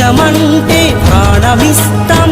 దేశమంటే ప్రాణమిస్తాం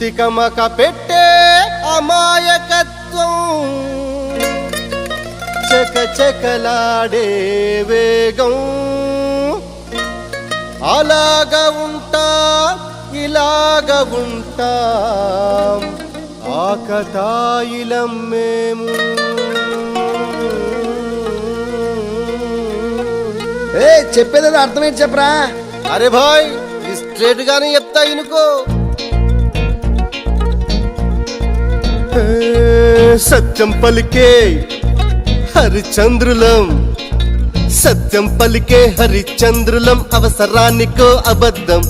తికమక పెట్టే అమాయకత్వం. చక చకలాడే వేగం. అలాగా ఉంటా ఇలాగ ఉంటా. ఆకతాయిలం మేము. ఏ చెప్పేది అర్థమేంటి చెప్పరా? అరే భాయ్ స్ట్రేట్ గానే చెప్తా ఇనుకో. సత్యం పలికే హరిచంద్రులం. సత్యం పలికే హరిచంద్రులం అవసరానికో అబద్ధం.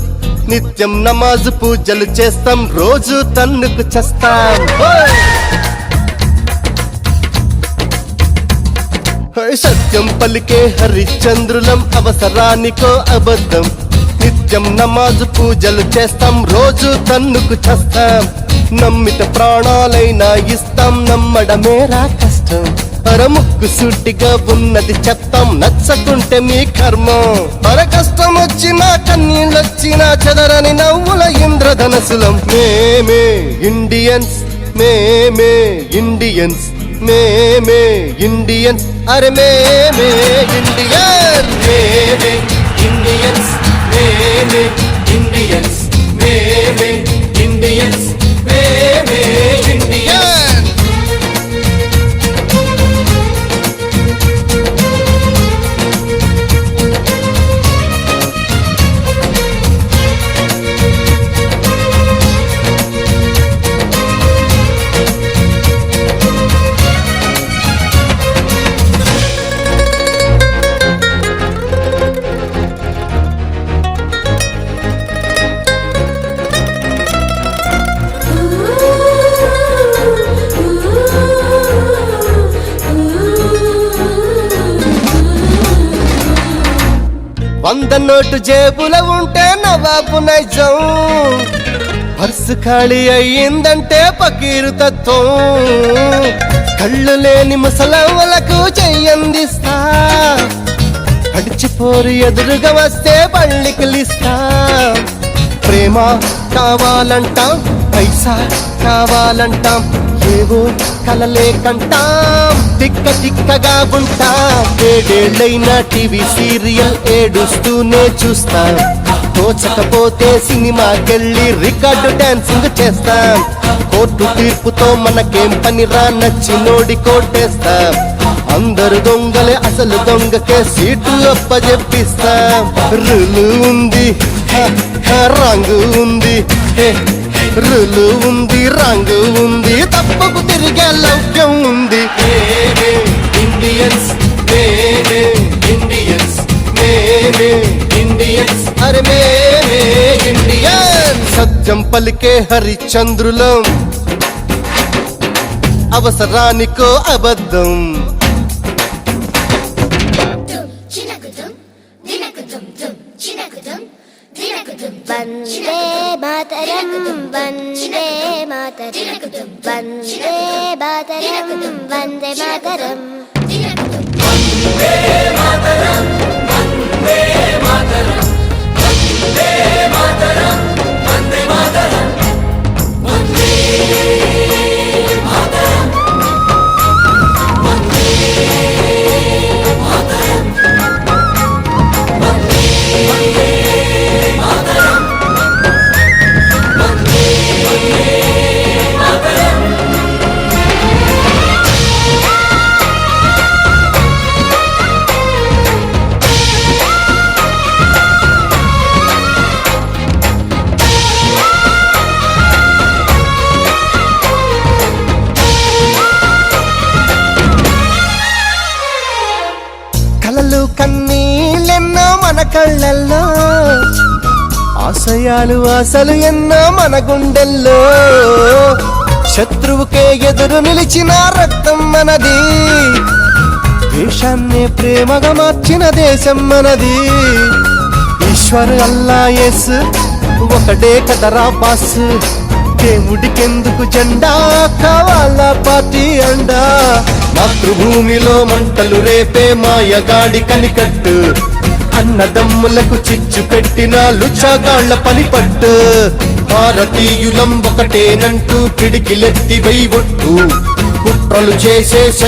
నిత్యం నమాజు పూజలు చేస్తాం రోజు తన్నుకు చేస్తాం. సత్యం పలికే హరిచంద్రులం అవసరానికో అబద్ధం. నిత్యం నమాజు పూజలు చేస్తాం రోజు తన్నుకు చేస్తాం. నమ్మిత ప్రాణాలైనా ఇస్తాం నమ్మడమేరా కష్టం. అరముక్కు సుట్టిగా ఉన్నది చెత్తం నచ్చకుంటే మీ కర్మ. అర కష్టం వచ్చినా కన్నీళ్ళొచ్చినా చెదరని నవ్వుల ఇంద్రధనసులం మేమే ఇండియన్స్ మేమే ఇండియన్స్ మేమే ఇండియన్స్. అరే మేమే ఇండియన్ మేమే ఇండియన్స్ మేమే ఇండియన్స్ మేమే ఇండియన్స్. మేమే ఇండియా నోటు జేబుల ఉంటే నవాబు నైజం. పర్సు ఖాళీ అయ్యిందంటే పకీరు తత్వం. కళ్ళు లేని ముసలమ్మలకు చెయ్యందిస్తా. అడిచిపోరు ఎదురుగా వస్తే పళ్ళికిలిస్తా ప్రేమ కావాలంటాం పైసా కావాలంటాం ఏవో కలలే కంటాం తిక్క తిక్కగా ఉంటా. ఏడేళ్ళైనా టీవీ సీరియల్ ఏడుస్తూనే చూస్తా. తోచకపోతే సినిమాకెళ్ళి రికార్డు డాన్సింగ్ చేస్తాం. కోర్టు తీర్పుతో మనకేం పనిరా నచ్చినోడి కోటేస్తా అందరు దొంగలే అసలు దొంగకే సీట్లు అప్పజెప్పిస్తాం. రులు ఉంది రంగు ఉంది హే, రులు ఉంది రంగు ఉంది తప్పకు తిరిగే లౌక్యం ఉంది. Indians Indians Indians. అరే మేమే ఇండియన్ సత్యం పలికే హరిచంద్రులం అవసరానికో అబద్ధం. మాతరం వందే మాతరం. వందే మాతరం వందే మాతరం. కలలు ఆశయాలు ఆశలు ఎన్నో మన గుండెల్లో. శత్రువుకే ఎదురు నిలిచిన రక్తం మనది. దేశాన్ని ప్రేమగా మార్చిన దేశం మనది. ఈశ్వర్ అల్లా ఎస్ ఒకటే కదరా బాస్. దేవుడికెందుకు జెండా కావాలా పార్టీ అండా? మాతృభూమిలో మంటలు రేపే మాయగాడి కనికట్టు. అన్నదమ్ములకు చిచ్చు పెట్టిన లుచాగాళ్ళ పని పట్టు భారతీయులం ఒకటేనంటూ పిడికిలెత్తి వై ఒట్టు కుట్రలు చేసే